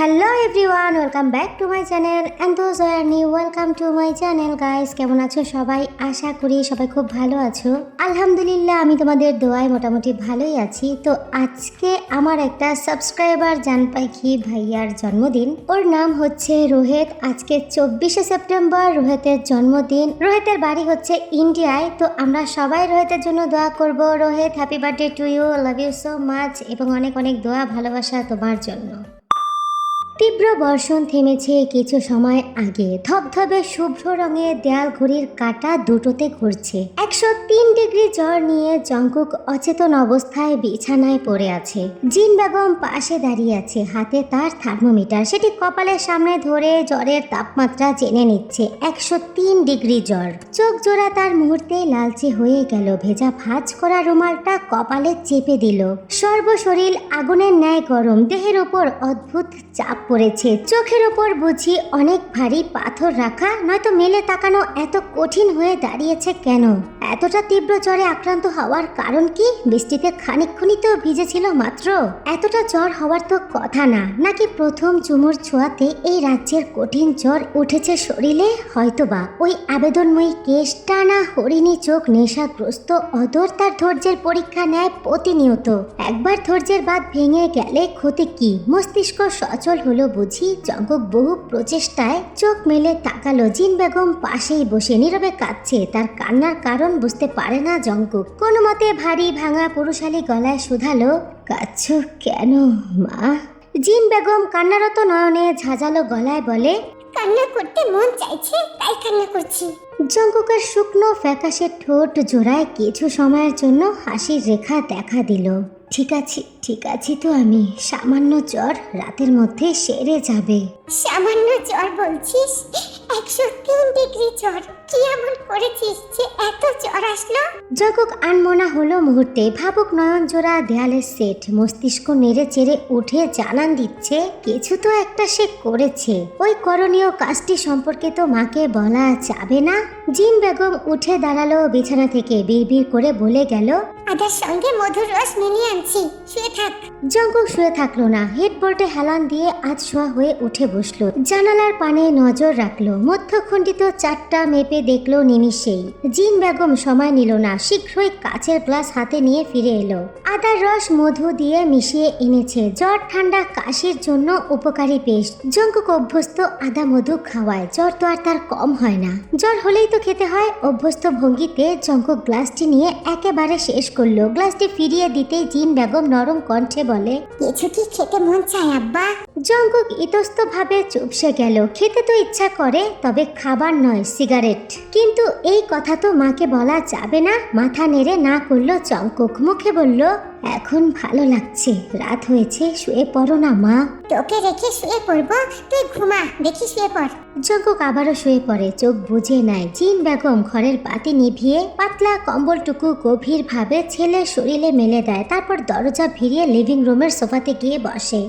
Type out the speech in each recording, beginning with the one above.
Hello everyone welcome back to my channel and those were new welcome to my channel guys কেমন আছো সবাই? আশা করি সবাই খুব ভালো আছো। আলহামদুলিল্লাহ, আমি তোমাদের দোয়ায় মোটামুটি ভালোই আছি। তো আজকে আমার একটা সাবস্ক্রাইবার জান পাখি ভাইয়ার জন্মদিন। ওর নাম হচ্ছে রোহিত। আজকে চব্বিশে সেপ্টেম্বর, রোহিতের জন্মদিন। রোহিতের বাড়ি হচ্ছে ইন্ডিয়ায়। তো আমরা সবাই রোহিতের জন্য দোয়া করব। Rohit happy birthday to you love you so much এবং অনেক অনেক দোয়া, ভালোবাসা তোমার জন্য। তীব্র বর্ষণ থেমেছে কিছু সময় আগে। ধবধবে শুভ্র রঙের দেয়াল ঘড়ির কাঁটা দুটোতে ঘুরছে। একশো তিন ডিগ্রি জ্বর নিয়ে জঙ্কুক অচেতন অবস্থায় বিছানায় পড়ে আছে। জিন বেগম পাশে দাঁড়িয়ে আছে। হাতে তার থার্মোমিটার। সেটি কপালের সামনে ধরে জ্বরের তাপমাত্রা জেনে নিচ্ছে। একশো তিন ডিগ্রি জ্বর। চোখ জোড়া তার মুহূর্তে লালচে হয়ে গেল। ভেজা ভাঁজ করা রুমালটা কপালে চেপে দিল। সর্বশরীর আগুনের ন্যায় গরম। দেহের ওপর অদ্ভুত চাপ পড়েছে চোখের ওপর বুঝি অনেক ভারী পাথর রাখা, নয়তো মেলে তাকানো এত কঠিন হয়ে দাঁড়িয়েছে কেন? এতটা তীব্র জ্বরে আক্রান্ত হওয়ার কারণ কি? বৃষ্টিতে খানিকক্ষণই তো ভিজেছিল মাত্র? এতটা জ্বর হওয়ার তো কথা না। নাকি প্রথম চুমুর ছোঁয়াতে এই রাজ্যের কঠিন জ্বর উঠেছে শরীরে? হয়তোবা। ওই আবেদনময়ী কেশ টানা হরিণী চোখ নেশাগ্রস্ত অদর তার ধৈর্যের পরীক্ষা নেয় প্রতিনিয়ত। একবার ধৈর্যের বাদ ভেঙে গেলে ক্ষতি কি? মস্তিষ্ক সচল হলো বুঝি জঙ্গক বহু প্রচেষ্টায় চোখ মেলে তাকালো। জিন বেগম পাশেই বসে নীরবে কাঁদছে। তার কান্নার কারণ বুঝতে পারে না জঙ্কুক। কোনো মতে ভারী ভাঙা পুরুষালী গলায় শুধালো কাঁদছ কেন মা? জিন বেগম কান্নারত নয়নে ঝাঁঝালো গলায় বলে কান্না করতে মন চাইছে তাই কান্না করছি। জঙ্কুকের শুকনো ফ্যাকাশে ঠোঁট জোড়ায় কিছু সময়ের জন্য হাসির রেখা দেখা দিল। ঠিক আছে ঠিক আছে তো আমি সামান্য জ্বর রাতের মধ্যে সেরে যাবে। সামান্য জ্বর বলছিস? একশো তিন ডিগ্রি জ্বর। কি এমন করেছিস যে এত জ্বর আসলো? জঙ্কুক আনমনা হলো মুহূর্তে ভাবুক নয়ন জোড়া দেয়ালের সেট মস্তিষ্ক নেড়ে চেড়ে উঠে জানান দিচ্ছে কিছু তো একটা সে করেছে। ওই করণীয় কাজটি সম্পর্কে তো মাকে বলা যাবে না? জিন বেগম উঠে দাঁড়াল বিছানা থেকে বিড়বিড় করে বলে গেল আদার সঙ্গে মধুর রস মিলিয়ে আনছি। শুয়ে থাক। জঙ্কুক শুয়ে থাকল না। হেডবোর্ডে হেলান দিয়ে আজ শোয়া হয়ে উঠে বসল। জানালার পানে নজর রাখল। মধ্যখণ্ডিত চারটা মেপে দেখল নিমিষেই। জিন বেগম সময় নিল না। শীঘ্রই কাচের গ্লাস হাতে নিয়ে ফিরে এলো। আদার রস মধু দিয়ে মিশিয়ে এনেছে। জ্বর ঠান্ডা কাশির জন্য উপকারী পেস্ট। জঙ্কুক অভ্যস্ত আদা মধু খাওয়ায়। জ্বর তো আর তার কম হয় না। জ্বর হলেই তো খেতে হয়। অভ্যস্ত ভঙ্গিতে জঙ্কুক গ্লাসটি নিয়ে একেবারে শেষ করল। গ্লাসটি ফিরিয়ে দিতে জিন বেগম নরম কণ্ঠে বলে কিছু কি খেতে মন চায় আব্বা? জঙ্কুক ইতস্তভাবে চুপসে গেল। খেতে তো ইচ্ছা করে তবে খাবার নয় সিগারেট। কিন্তু এই কথা তো মাকে বলা যাবে না। মাথা নেড়ে না করল জঙ্কুক মুখে বলল এখন ভালো লাগছে। রাত হয়েছে শুয়ে পড়ো না মা। তোকে রেখে শুয়ে পড়ব? তুই ঘুমা দেখি শুয়ে পড়। জঙ্কুক আবারও শুয়ে পড়ে চোখ বুঝে নেয়। জিন বেগম ঘরের বাতি নিভিয়ে পাতলা কম্বলটুকু গভীরভাবে ছেলের শরীরে মেলে দেয়। তারপর দরজা ভিড়িয়ে লিভিং রুমের সোফাতে গিয়ে বসে।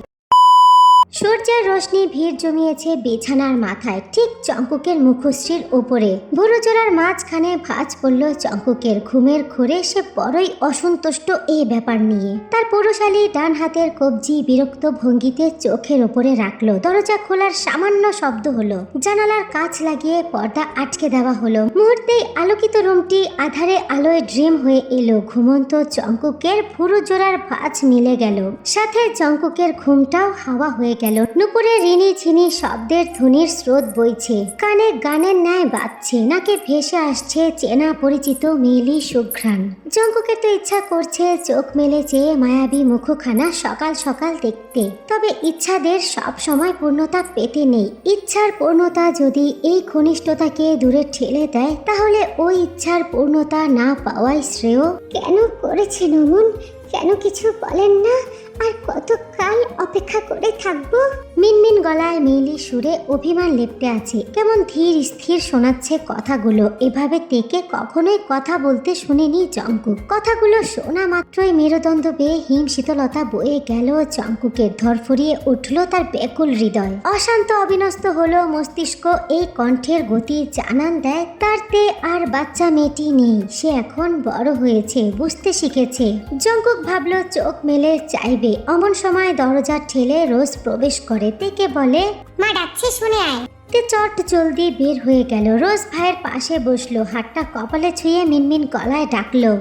সূর্যের রোশনি ভিড় জমিয়েছে বিছানার মাথায়, ঠিক চঙ্কুকের মুখশ্রীর ওপরে বুড়োজোড়ার মাঝখানে ভাঁজ পড়ল চঙ্কুকের ঘুমের ঘোরে সে বড়ই অসন্তুষ্ট এই ব্যাপার নিয়ে। তার পুরুষালী ডান হাতের কবজি বিরক্ত ভঙ্গিতে চোখের ওপরে রাখল। দরজা খোলার সামান্য শব্দ হলো। জানালার কাচ লাগিয়ে পর্দা আটকে দেওয়া হলো। মুহূর্তেই আলোকিত রুমটি আধারে আলোয় ড্রিম হয়ে এলো। ঘুমন্ত চঙ্কুকের ভুরু জোড়ার ভাঁজ মিলে গেল। সাথে চঙ্কুকের ঘুমটাও হাওয়া হয়ে গেল নুপুরে রিনি ঝিনি শব্দের ধ্বনির স্রোত বইছে। কানে গানের ন্যায় বাজছে, নাকে ভেসে আসছে চেনা পরিচিত মেলি সুঘ্রাণ। জঙ্কুকের তো ইচ্ছা করছে, চোখ মেলে চেয়ে মায়াবী মুখখানা সকাল সকাল দেখতে। তবে ইচ্ছাদের সব সময় পূর্ণতা পেতে নেই। ইচ্ছার পূর্ণতা যদি এই ঘনিষ্ঠতাকে দূরে ঠেলে দেয়, তাহলে ওই ইচ্ছার পূর্ণতা না পাওয়াই শ্রেয়। কেন করেছে নমুন? কেন কিছু বলেন না? আর কতকাল অপেক্ষা করে থাকব? মিনমিন গলায় মেইলি সুরে অভিমান লেপটে আছে। কেমন ধীর স্থির শোনাচ্ছে কথাগুলো। এভাবে তেকে কখনোই কথা বলতে শুনেনি জঙ্কুক। কথাগুলো শোনা মাত্রই মেরুদণ্ড বেয়ে হিম শীতলতা বয়ে গেল জঙ্কুকের। ধরফরিয়ে উঠল তার ব্যাকুল হৃদয়। অশান্ত অবিনস্ত হলো মস্তিষ্ক। এই কণ্ঠের গতি জানান দেয়, তার তে আর বাচ্চা মেয়েটি নেই। সে এখন বড় হয়েছে, বুঝতে শিখেছে। জঙ্কুক ভাবলো, চোখ মেলে চাইবে অমন সময় দরজা ঠেলে রোজ প্রবেশ করে। তেকে বলে মা ডাকছে শুনে আয়। তে চট জলদি বের হয়ে গেল। রোজ ভাইয়ের পাশে বসল হাতটা কপালে ছুঁয়ে মিনমিন গলায় ডাকলো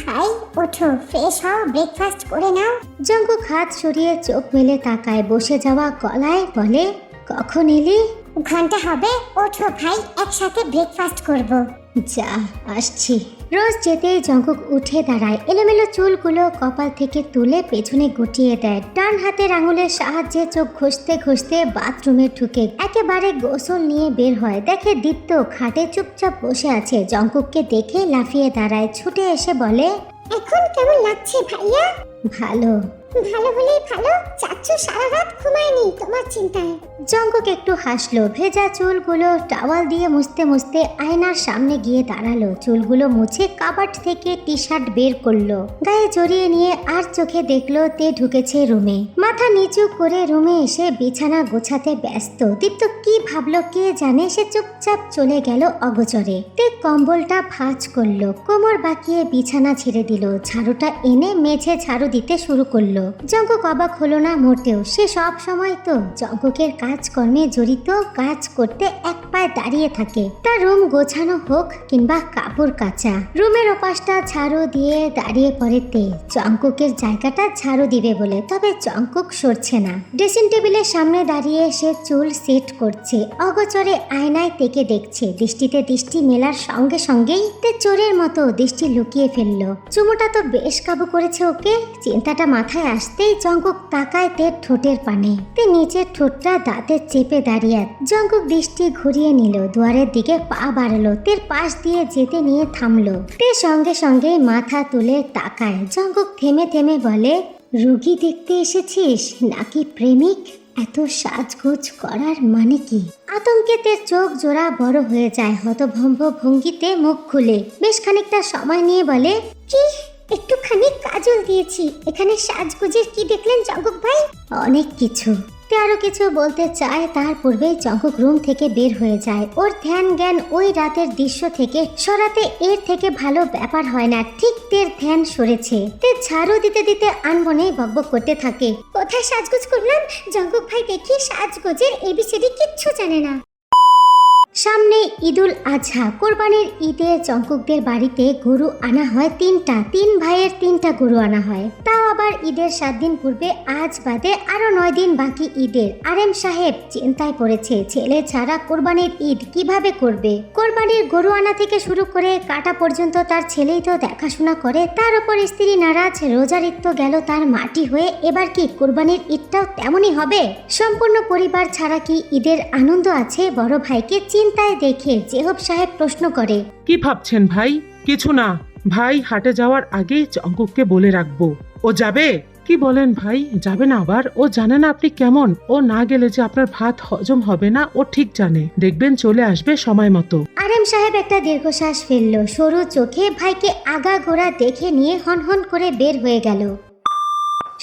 ভাই ওঠো ফ্রেশ হও ব্রেকফাস্ট করে নাও। জঙ্কুক হাত সরিয়ে চোখ মেলে তাকায়। বসে যাওয়া গলায় বলে কখন এলি? ঘণ্টা হবে ওঠো ভাই একসাথে ব্রেকফাস্ট করব। যা আসছি। রোজ যেতেই জঙ্কুক উঠে দাঁড়ায়। এলোমেলো চুলগুলো কপাল থেকে তুলে পেছনে গুটিয়ে দেয়। ডান হাতের আঙুলের সাহায্যে চোখ ঘষতে ঘষতে বাথরুমে ঢুকে একেবারে গোসল নিয়ে বের হয়। দেখে দীপ্ত খাটে চুপচাপ বসে আছে। জঙ্কুককে দেখে লাফিয়ে দাঁড়ায়। ছুটে এসে বলে এখন কেমন লাগছে ভাইয়া? ভালো। ভালো হলেই ভালো সারা রাত ঘুমায়নি তোমার চিন্তায়। জঙ্কুক একটু হাসলো, ভেজা চুলগুলো টাওয়াল দিয়ে মুছতে মুছতে আয়নার সামনে গিয়ে দাঁড়াল। চুলগুলো মুছে কাবাট থেকে টি শার্ট বের করল। গায়ে জড়িয়ে নিয়ে আর চোখে দেখল তে ঢুকেছে রুমে। মাথা নিচু করে রুমে এসে বিছানা গোছাতে ব্যস্ত। দীপ্ত কি ভাবলো কে জানে, সে চুপচাপ চলে গেল অগোচরে। তে কম্বলটা ভাঁজ করল, কোমর বাঁকিয়ে বিছানা ছেড়ে দিল। ঝাড়ুটা এনে মেঝে ঝাড়ু দিতে শুরু করল। জঙ্কুক অবাক হলো না মোটেও সে সব সময় তো জঙ্কুকের কাজকর্মে জড়িত, কাজ করতে এক পায়ে দাঁড়িয়ে থাকে। তার রুম গোছানো হোক কিংবা কাপড় কাচা। রুমের ওপাশটা ঝাড়ু দিয়ে দাঁড়িয়ে পড়ে তে। জঙ্কুকের জায়গাটা ঝাড়ু দিবে বলে। তবে জঙ্কুক সরছে না। ড্রেসিং টেবিলের সামনে দাঁড়িয়ে সে চুল সেট করছে। অগোচরে আয়নায় তেকে দেখছে। দৃষ্টিতে দৃষ্টি মেলার সঙ্গে সঙ্গেই তে চোরের মতো দৃষ্টি লুকিয়ে ফেলল। চুমোটা তো বেশ কাবু করেছে ওকে। চিন্তাটা মাথায় আসতেই জঙ্কুক তাকায় তের ঠোঁটের পানে। তে নিচের ঠোঁটটা দাঁতে চেপে দাঁড়িয়ে জঙ্কুক দৃষ্টি ঘুরিয়ে নিল, দুয়ারের দিকে পা বাড়ালো, তের পাশ দিয়ে যেতে নিয়ে থামলো। তে সঙ্গে সঙ্গে মাথা তুলে তাকায়। জঙ্কুক থেমে থেমে বলে, রুগী দেখতে এসেছিস? নাকি প্রেমিক? এত সাজগোজ করার মানে কি? আতঙ্কে তের চোখ জোড়া বড় হয়ে যায়। হতভম্ব ভঙ্গিতে মুখ খুলে, বেশ খানিকটা সময় নিয়ে বলে, কি? একটুখানি কাজল দিয়েছি। এখানে সাজগুজের কি দেখলেন জগক ভাই? অনেক কিছু। আরও কিছু বলতে চায় তার পূর্বে জঙ্কুক রুম থেকে বের হয়ে যায়। ওর ধ্যান জ্ঞান ওই রাতের দৃশ্য থেকে সরাতে এর থেকে ভালো ব্যাপার হয় না ঠিক তের ধ্যান সরেছে। তে ঝাড়ু দিতে দিতে আনমনে বকবক করতে থাকে। কোথায় সাজগোজ করলাম? জগক ভাই দেখি সাজগোজের এবিসিডি কিচ্ছু জানে না। সামনে ঈদুল আজহা। কোরবানির ঈদে চঙ্কুকদের বাড়িতে গরু আনা হয় তিনটা। তিন ভাইয়ের তিনটা গরু আনা হয়। তাও আবার ঈদের সাত দিন পূর্বে আজ বাদে আরও নয় দিন বাকি ঈদের। আরেম সাহেব চিন্তায় পড়েছে, ছেলে ছাড়া কোরবানির ঈদ কীভাবে করবে? কোরবানির গরু আনা থেকে শুরু করে কাটা পর্যন্ত তার ছেলেই তো দেখাশোনা করে, তার উপর স্ত্রী নারাজ রোজারিত্ব গেল তার মাটি হয়ে, এবার কি কোরবানির ঈদটাও তেমনই হবে? সম্পূর্ণ পরিবার ছাড়া কি ঈদের আনন্দ আছে? বড় ভাইকে চিন্তায় দেখে জেহব সাহেব প্রশ্ন করে। কি ভাবছেন ভাই? কিছু না, ভাই হাটে যাওয়ার আগেই জঙ্কুককে বলে রাখব। ও যাবে? কি বলেন ভাই? যাবে না আবার? ও জানে না আপনি কেমন। ও না গেলে যে আপনার ভাত হজম হবে না, ও ঠিক জানে। দেখবেন চলে আসবে সময় মতো। আরেম সাহেব একটা দীর্ঘশ্বাস ফেলল। সরু চোখে ভাইকে আগা ঘোড়া দেখে নিয়ে হনহন করে বের হয়ে গেল।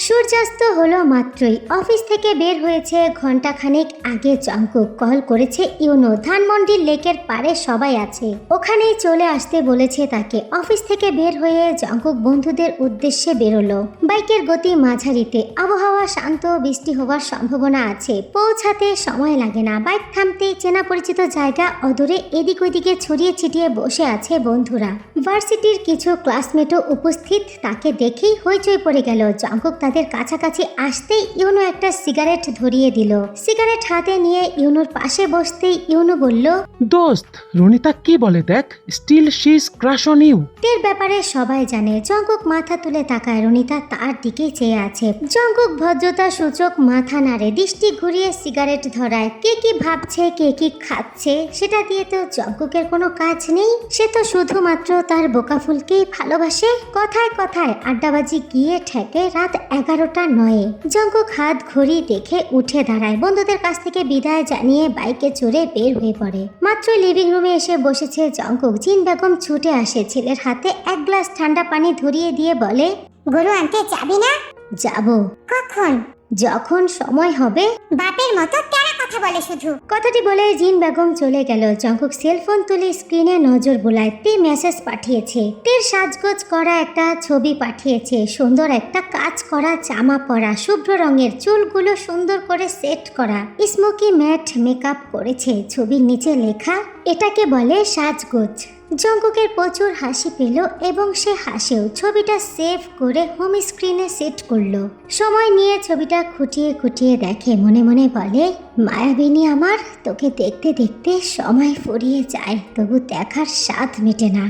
সূর্যাস্ত হলো মাত্রই। অফিস থেকে বের হয়েছে ঘন্টাখানেক আগে জঙ্কুক। কল করেছে ইউনো। ধানমন্ডির লেকের পারে সবাই আছে। ওখানেই চলে আসতে বলেছে তাকে। অফিস থেকে বের হয়ে জঙ্কুক বন্ধুদের উদ্দেশ্যে বেরোলো। বাইকের গতি মাঝারিতে। আবহাওয়া শান্ত, বৃষ্টি হওয়ার সম্ভাবনা আছে। পৌঁছাতে সময় লাগে না। বাইক থামতেই চেনা পরিচিত জায়গা অদূরে এদিক ওদিকে ছড়িয়ে ছিটিয়ে বসে আছে বন্ধুরা। ভার্সিটির কিছু ক্লাসমেটও উপস্থিত। তাকে দেখেই হইচই পড়ে গেল। জঙ্কুক তাদের কাছাকাছি আসতেই ইউনো একটা সিগারেট ধরিয়ে দিল। সিগারেট হাতে নিয়ে ইউনোর পাশে বসতেই ইউনো বলল দোস্ত রনিতা কি বলে দেখ? Still she's crush on you তের ব্যাপারে সবাই জানে জঙ্কুক মাথা তুলে তাকায় রনিতা তার দিকে চেয়ে আছে। জঙ্কুক ভদ্রতা সূচক মাথা নাড়ে দৃষ্টি ঘুরিয়ে সিগারেট ধরায়। কে কি ভাবছে কে কি খাচ্ছে সেটা দিয়ে তো জঙ্কুকের কোনো কাজ নেই। সে তো শুধুমাত্র তার বোকাফুলকেই ভালোবাসে। কথায় কথায় আড্ডাবাজি গিয়ে ঠেকে রাত এগারো এগারোটা নয়ে জঙ্গ হাত ঘড়ি দেখে উঠে দাঁড়ায়। বন্ধুদের কাছ থেকে বিদায় জানিয়ে বাইকে চড়ে বের হয়ে পড়ে। মাত্র লিভিং রুমে এসে বসেছে জঙ্কুক জিন বেগম ছুটে আসে ছেলের হাতে। এক গ্লাস ঠান্ডা পানি ধরিয়ে দিয়ে বলে গরু আনতে যাবি না? যাব। কখন? যখন সময় হবে। বাপের মতো তেরা কথা বলে শুধু। কথাটি বলে জিন বেগম চলে গেল। জঙ্কুক সেলফোন তুলে স্ক্রিনে নজর বোলায়। তে মেসেজ পাঠিয়েছে। তের সাজগোজ করা একটা ছবি পাঠিয়েছে। সুন্দর একটা কাজ করা জামা পরা শুভ্র রঙের চুলগুলো সুন্দর করে সেট করা। স্মোকি ম্যাট মেকআপ করেছে। ছবির নিচে লেখা এটাকে বলে সাজগোজ। জঙ্কুকের প্রচুর হাসি পেল এবং সে হাসেও ছবিটা সেভ করে হোম স্ক্রিনে সেট করল। সময় নিয়ে ছবিটা খুঁটিয়ে খুঁটিয়ে দেখে মনে মনে বলে, মায়াবিনী আমার, তোকে দেখতে দেখতে সময় ফুরিয়ে যায়, তবু দেখার স্বাদ মেটে না।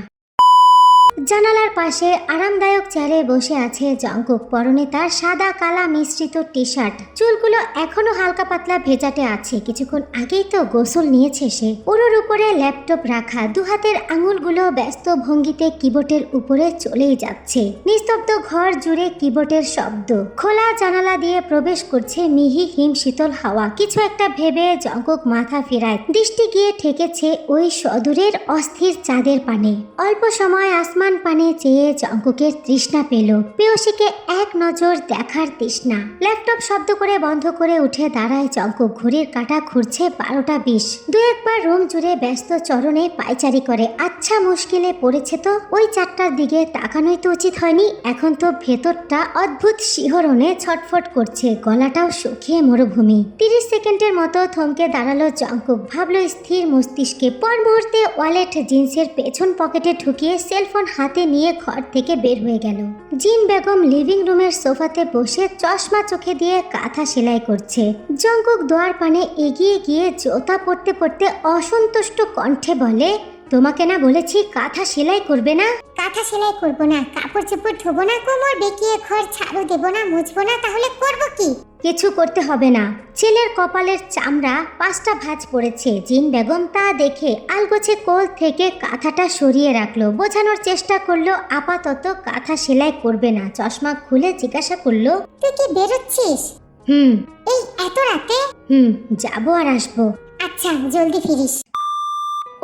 জানালার পাশে আরামদায়ক চেয়ারে বসে আছে জঙ্কুক। পরনে তার সাদা, কালা মিশ্রিত টি শার্ট চুলগুলো এখনও হালকা পাতলা ভেজাটে আছে। কিছুক্ষণ আগেই তো গোসল নিয়েছে সে। পুরোর উপরে ল্যাপটপ রাখা। দু হাতের আঙুলগুলো ব্যস্ত ভঙ্গিতে কিবোর্ডের উপরে চলেই যাচ্ছে। নিস্তব্ধ ঘর জুড়ে কিবোর্ডের শব্দ। খোলা জানালা দিয়ে প্রবেশ করছে মিহি হিম শীতল হাওয়া। কিছু একটা ভেবে জঙ্কুক মাথা ফেরায়। দৃষ্টি গিয়ে ঠেকেছে ওই সদূরের অস্থির চাঁদের পানে। অল্প সময় আসমান পানে চেয়ে জঙ্কুকের তৃষ্ণা পেল। পেয়সীকে এক নজর দেখার তৃষ্ণা। ল্যাপটপ শব্দ করে বন্ধ করে উঠে দাঁড়ায় জঙ্কুক। ঘড়ির কাঁটা ঘুরছে বারোটা বিশ। দু একবার রুম জুড়ে ব্যস্ত চরণে পায়চারি করে। আচ্ছা মুশকিলে পড়েছে তো? ওই চারটার দিকে তাকানোই তো উচিত হয়নি। এখন তো ভেতরটা অদ্ভুত শিহরণে ছটফট করছে। গলাটাও শুকিয়ে মরুভূমি। তিরিশ সেকেন্ডের মতো থমকে দাঁড়াল জঙ্কুক। ভাবলো স্থির মস্তিষ্কে। পর মুহূর্তে ওয়ালেট জিন্সের পেছন পকেটে ঢুকিয়ে সেলফোন হাতে নিয়ে ঘর থেকে বের হয়ে গেল। জিন বেগম লিভিং রুমের সোফাতে বসে চশমা চোখে দিয়ে কাঁথা সেলাই করছে। জঙ্কুক দোয়ার পানে এগিয়ে গিয়ে জোতা পড়তে পড়তে অসন্তুষ্ট কণ্ঠে বলে, তোমাকে না বলেছি কাঁথা সেলাই করবে না? কাঁথা সেলাই করব না, কাপড় চোপড় ধোবো না, কোমর বেঁকিয়ে ঘর ঝাড়ু দেবো না, মুছবো না, তাহলে করব কি? কিছু করতে হবে না। ছেলের কপালের চামড়া পাঁচটা ভাঁজ পড়েছে। জিন বেগম তা দেখে আলগোছে কোল থেকে কাঁথাটা সরিয়ে রাখল। বোঝানোর চেষ্টা করল আপাতত কাঁথা সেলাই করবে না। চশমা খুলে জিজ্ঞাসা করল তুই কি বেরোচ্ছিস? হুম। এই এত রাতে? হুম যাব আর আসব। আচ্ছা জলদি ফিরিস।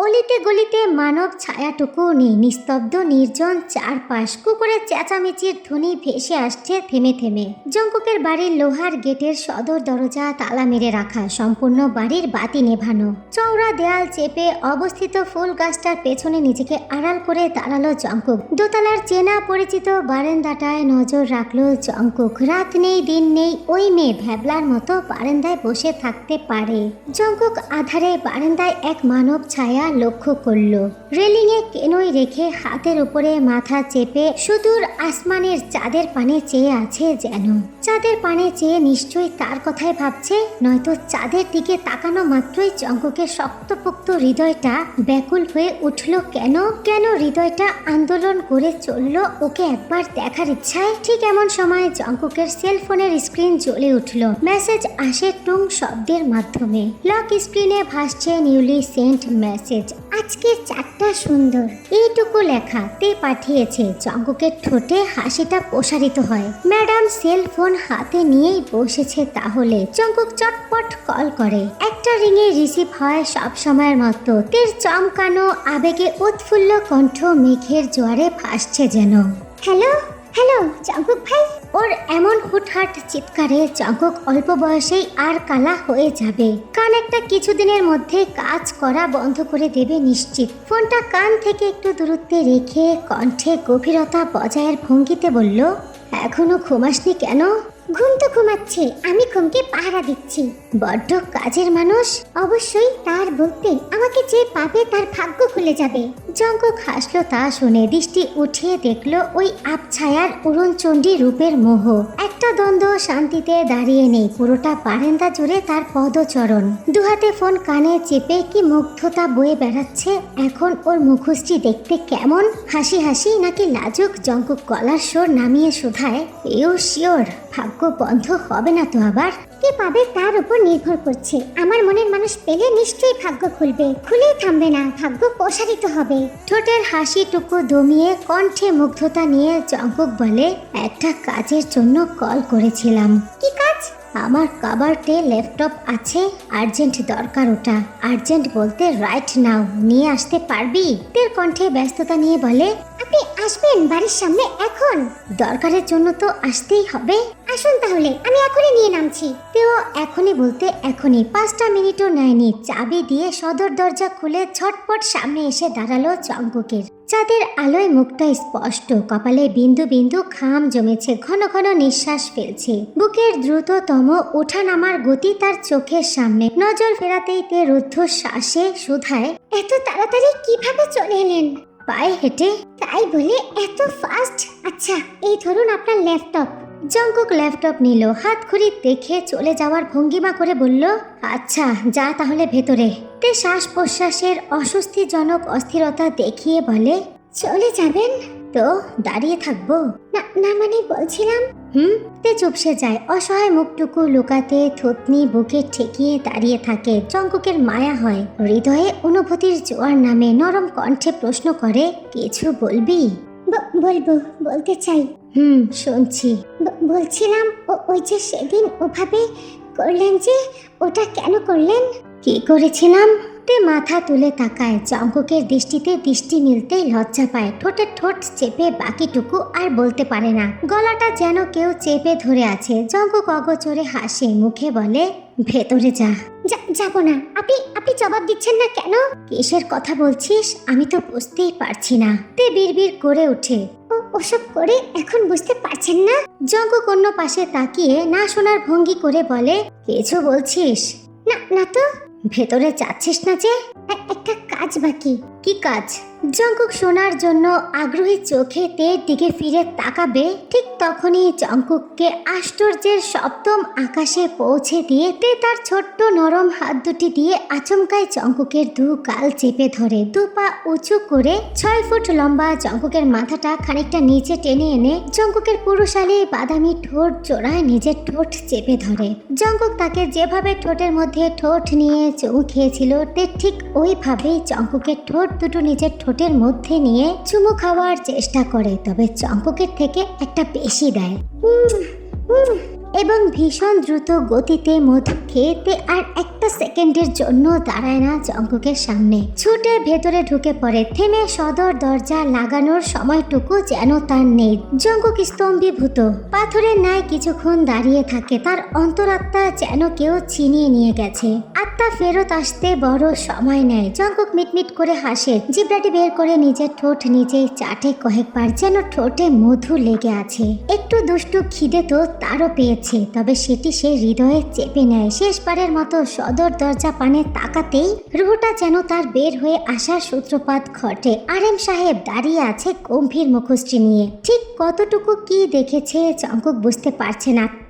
অলিতে গলিতে মানব ছায়াটুকু নেই। নিস্তব্ধ, নির্জন চারপাশ। কুকুরের চেঁচামেচির ধ্বনি ভেসে আসছে থেমে থেমে। জঙ্কুকের বাড়ির লোহার গেটের সদর দরজা তালা মেরে রাখা। সম্পূর্ণ বাড়ির বাতি নেভানো। চওড়া দেয়াল চেপে অবস্থিত ফুল গাছটার পেছনে নিজেকে আড়াল করে দাঁড়াল জঙ্কুক। দোতলার চেনা পরিচিত বারান্দাটায় নজর রাখল জঙ্কুক। রাত নেই, দিন নেই, ওই মেয়ে ভ্যাবলার মতো বারান্দায় বসে থাকতে পারে। জঙ্কুক আধারে বারান্দায় এক মানব ছায়া লক্ষ্য করল। রেলিংয়ে কেনই রেখে হাতের উপরে মাথা চেপে সুদূর আসমানের চাঁদের পানে চেয়ে আছে যেন। চাঁদের পানে চেয়ে নিশ্চয়ই তার কথাই ভাবছে, নয়তো চাঁদের দিকে তাকানো মাত্রই জঙ্কুকের শক্তপোক্ত হৃদয়টা ব্যাকুল হয়ে উঠল কেন? কেন হৃদয়টা আন্দোলন করে চলল ওকে একবার দেখার ইচ্ছায়? ঠিক এমন সময় জঙ্কুকের সেলফোনের স্ক্রিন জ্বলে উঠল। মেসেজ আসে টুং শব্দের মাধ্যমে। লক স্ক্রিনে ভাসছে নিউলি সেন্ট মেসেজ। আজকের চারটা সুন্দর। এইটুকু লেখা তে পাঠিয়েছে। জঙ্কুকের ঠোঁটে হাসিটা প্রসারিত হয়। ম্যাডাম সেল ফোন হাতে নিয়েই বসেছে তাহলে। জঙ্কুক চটপট কল করে। একটা রিংয়ে রিসিভ হয় সব সময়ের মতো। তের চমকানো, আবেগে উৎফুল্ল কণ্ঠ মেঘের জোয়ারে ভাসছে যেন। হ্যালো? হ্যালো জঙ্কুক ভাই? ওর এমন হুটহাট চিৎকারে জগক অল্প বয়সেই আর কালা হয়ে যাবে। কান একটা কিছুদিনের মধ্যে কাজ করা বন্ধ করে দেবে নিশ্চিত। ফোনটা কান থেকে একটু দূরত্বে রেখে কণ্ঠে গভীরতা বজায়ের ভঙ্গিতে বলল, এখনও ঘুমাসনি কেন? ঘুম তো ঘুমাচ্ছে, আমি ঘুমকে পাহারা দিচ্ছি। বড্ড কাজের মানুষ, অবশ্যই তার বলতে আমাকে যে পাবে তার ভাগ্য খুলে যাবে। জঙ্কুক হাসলো তা শুনে দৃষ্টি উঠিয়ে দেখল ওই আবছায়ার উড়নচণ্ডী রূপের মোহ। একটা দ্বন্দ্ব শান্তিতে দাঁড়িয়ে নেই, পুরোটা বারান্দা জুড়ে তার পদচরণ। দুহাতে ফোন কানে চেপে কি মুগ্ধতা বয়ে বেড়াচ্ছে, এখন ওর মুখোশটি দেখতে কেমন? হাসি হাসি নাকি লাজুক জঙ্কুক গলার সুর নামিয়ে শোধায়? এও শিওর, ভাগ্য বন্ধ হবে না তো আবার? কে পাবে তার উপর নির্ভর করছে। আমার মনের মানুষ পেলে নিশ্চয়ই ভাগ্য খুলবে। খুলেই থামবে না, ভাগ্য প্রসারিত হবে। ঠোঁটের হাসিটুকু দমিয়ে কণ্ঠে মুগ্ধতা নিয়ে জঙ্কুক বলে, একটা কাজের জন্য কল করেছিলাম। কি কাজ? আমার কাবার্টে ল্যাপটপ আছে আর্জেন্ট দরকার ওটা। আর্জেন্ট বলতে রাইট নাও নিয়ে আসতে পারবি? তের কণ্ঠে ব্যস্ততা নিয়ে বলে আপনি আসবেন বাড়ির সামনে এখন। দরকারের জন্য তো আসতেই হবে। আসুন তাহলে, আমি এখনই নিয়ে নামছি। তেও এখনই বলতে এখনই পাঁচটা মিনিটও নেয়নি। চাবি দিয়ে সদর দরজা খুলে ছটপট সামনে এসে দাঁড়াল চঙ্কুকের চাঁদের আলোয় মুখটা স্পষ্ট, কপালে বিন্দু বিন্দু খাম জমেছে, ঘন ঘন নিঃশ্বাস ফেলছে। বুকের দ্রুততম ওঠানামার গতি তার চোখের সামনে। নজর ফেরাতেই তে রুদ্ধ শ্বাসে সুধায়, এত তাড়াতাড়ি কীভাবে চলে এলেন? পায়ে হেঁটে তাই বলে এত ফাস্ট আচ্ছা এই ধরুন আপনার ল্যাপটপ জঙ্কুক ল্যাপটপ নিল, হাত ঘড়ি দেখে চলে যাওয়ার ভঙ্গিমা করে বলল আচ্ছা যা তাহলে ভেতরে। তে শ্বাস প্রশ্বাসের অস্বস্তিজনক অস্থিরতা দেখিয়ে বলে চলে যাবেন? তো দাঁড়িয়ে থাকব। না না মানে বলছিলাম। হুম? তে চুপসে যায়। অসহায় মুখটুকু লুকাতে থুতনি বুকে ঠেকিয়ে দাঁড়িয়ে থাকে। জঙ্কুকের মায়া হয়। হৃদয়ে অনুভূতির জোয়ার নামে নরম কণ্ঠে প্রশ্ন করে, কিছু বলবি? বলব, বলতে চাই। হুম, শুনছি। বলছিলাম ওই যে সেদিন ওভাবে করলেন যে, ওটা কেন করলেন? কি করেছিলাম? তে মাথা তুলে তাকায় জঙ্কুকের দৃষ্টিতে দৃষ্টি মিলতেই লজ্জা পায়। ঠোঁটে ঠোঁট চেপে বাকিটুকু আর বলতে পারে না। গলাটা যেন কেউ চেপে ধরে আছে। জঙ্কুক অগচরে হাসে, মুখে বলে, ভেতরে যা। যাব না। আপনি আপনি জবাব দিচ্ছেন না কেন? কিসের কথা বলছিস? আমি তো বুঝতেই পারছি না। তে বিড়বিড় করে ওঠে। ওসব করে এখন বুঝতে পারছেন না? জঙ্কুক অন্য পাশে তাকিয়ে না শোনার ভঙ্গি করে বলে, কিছু বলছিস? না না তো। ভেতরে যাচ্ছিস না যে? একটা কাজ বাকি। কি কাজ? জঙ্কুক শোনার জন্য আগ্রহী চোখে তের দিকে ফিরে তাকাবে, ঠিক তখনই জঙ্কুককে আশ্চর্যের সপ্তম আকাশে পৌঁছে দিয়ে তে তার ছোট্ট নরম হাত দুটি দিয়ে আচমকায় জঙ্কুকের দু গাল চেপে ধরে, দু পা উঁচু করে ছয় ফুট লম্বা জঙ্কুকের মাথাটা খানিকটা নিচে টেনে এনে জঙ্কুকের পুরুষালী বাদামি ঠোঁট জোড়ায় নিজের ঠোঁট চেপে ধরে। জঙ্কুক তাকে যেভাবে ঠোঁটের মধ্যে ঠোঁট নিয়ে চুমু খেয়েছিল, তে ঠিক ওইভাবেই জঙ্কুকের ঠোঁট দুটো নিজের ঠোঁটের মধ্যে নিয়ে চুমু খাওয়ার চেষ্টা করে, তবে চম্পকের থেকে একটা বেশি দেয়। এবং ভীষণ দ্রুত গতিতে মধু খেতে আর একটা সেকেন্ডের জন্য দাঁড়ায় না জঙ্কুকের সামনে। ছুটে ভেতরে ঢুকে পড়ে। থেমে সদর দরজা লাগানোর সময়টুকু যেন তার নেই। জঙ্কুক স্তম্ভীভূত। পাথরের ন্যায় কিছুক্ষণ দাঁড়িয়ে থাকে। তার অন্তরাত্মা যেন কেউ ছিনিয়ে নিয়ে গেছে। আত্মা ফেরত আসতে বড় সময় নেয়। জঙ্কুক মিটমিট করে হাসে। জিব্রাটি বের করে নিজের ঠোঁট নিজেই চাটে কয়েকবার যেন ঠোঁটে মধু লেগে আছে। একটু দুষ্টু খিদে তো তারও পেয়েছে, তবে সেটি সে হৃদয়ে চেপে নেয়। শেষবারের মতো সদর দরজা পানে তাকাতেই রুহটা যেন তার বের হয়ে আসার সূত্রপাত ঘটে। আরেম সাহেব দাঁড়িয়ে আছে গম্ভীর মুখশ্রী নিয়ে। ঠিক কতটুকু কি দেখেছে চঙ্কুক বুঝতে পারছে না।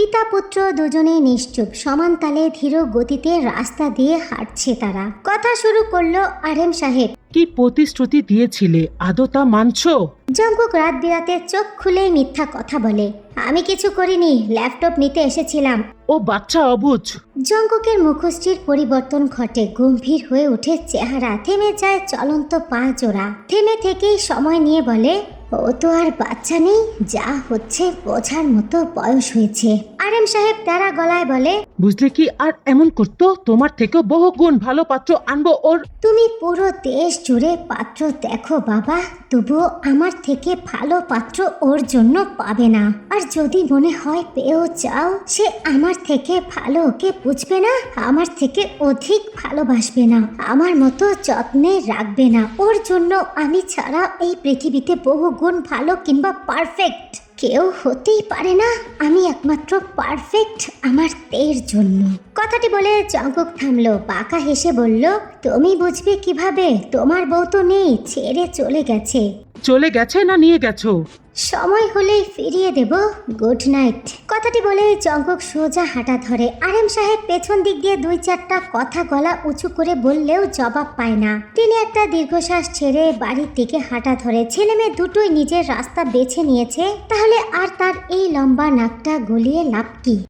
পিতা পুত্র দুজনে নিশ্চুপ। সমান তালে ধীর গতিতে রাস্তা দিয়ে হাঁটছে তারা। কথা শুরু করল আরেম সাহেব। কি প্রতিশ্রুতি দিয়েছিলে? আদৌ তা মানছো? জঙ্কুক রাত বিরাতে চোখ খুলেই মিথ্যা কথা বলে। আমি কিছু করিনি ল্যাপটপ নিতে এসেছিলাম। ও বাচ্চা অবুজ। জঙ্কুকের মুখশ্রীর পরিবর্তন ঘটে। গম্ভীর হয়ে ওঠে চেহারা। থেমে যায় চলন্ত পা জোড়া। থেমে থেকেই সময় নিয়ে বলে ও তো আর বাচ্চা নেই। যা হচ্ছে বোঝার মতো বয়স হয়েছে। আরেম সাহেব তারা গলায় বলে বুঝলে কি আর এমন করতো? তোমার থেকেও বহু গুণ ভালো পাত্র আনব ওর। তুমি পুরো দেশ জুড়ে পাত্র দেখো বাবা তবুও আমার থেকে ভালো পাত্র ওর জন্য পাবে না। আর যদি মনে হয় পেয়েও চাও সে আমার থেকে ভালো ওকে বুঝবে না আমার থেকে অধিক ভালোবাসবে না আমার মতো যত্নে রাখবে না। ওর জন্য আমি ছাড়া এই পৃথিবীতে বহু গুণ ভালো কিংবা পারফেক্ট কেউ হতেই পারে না। আমি একমাত্র পারফেক্ট আমার তের জন্য। কথাটি বলে জঙ্গক থামলো পাকা হেসে বলল, তুমি বুঝবে কীভাবে? তোমার বউ তো নেই, ছেড়ে চলে গেছে। চলে গেছে না নিয়ে গেছো? সময় হলেই ফিরিয়ে দেব গুড নাইট কথাটি বলে জঙ্কক সোজা হাঁটা ধরে। আরেম সাহেব পেছন দিক দিয়ে দুই চারটা কথা গলা উঁচু করে বললেও জবাব পায় না। তিনি একটা দীর্ঘশ্বাস ছেড়ে বাড়ির দিকে হাঁটা ধরে। ছেলে মেয়ে দুটোই নিজের রাস্তা বেছে নিয়েছে, তাহলে আর তার এই লম্বা নাকটা গলিয়ে লাভ কি?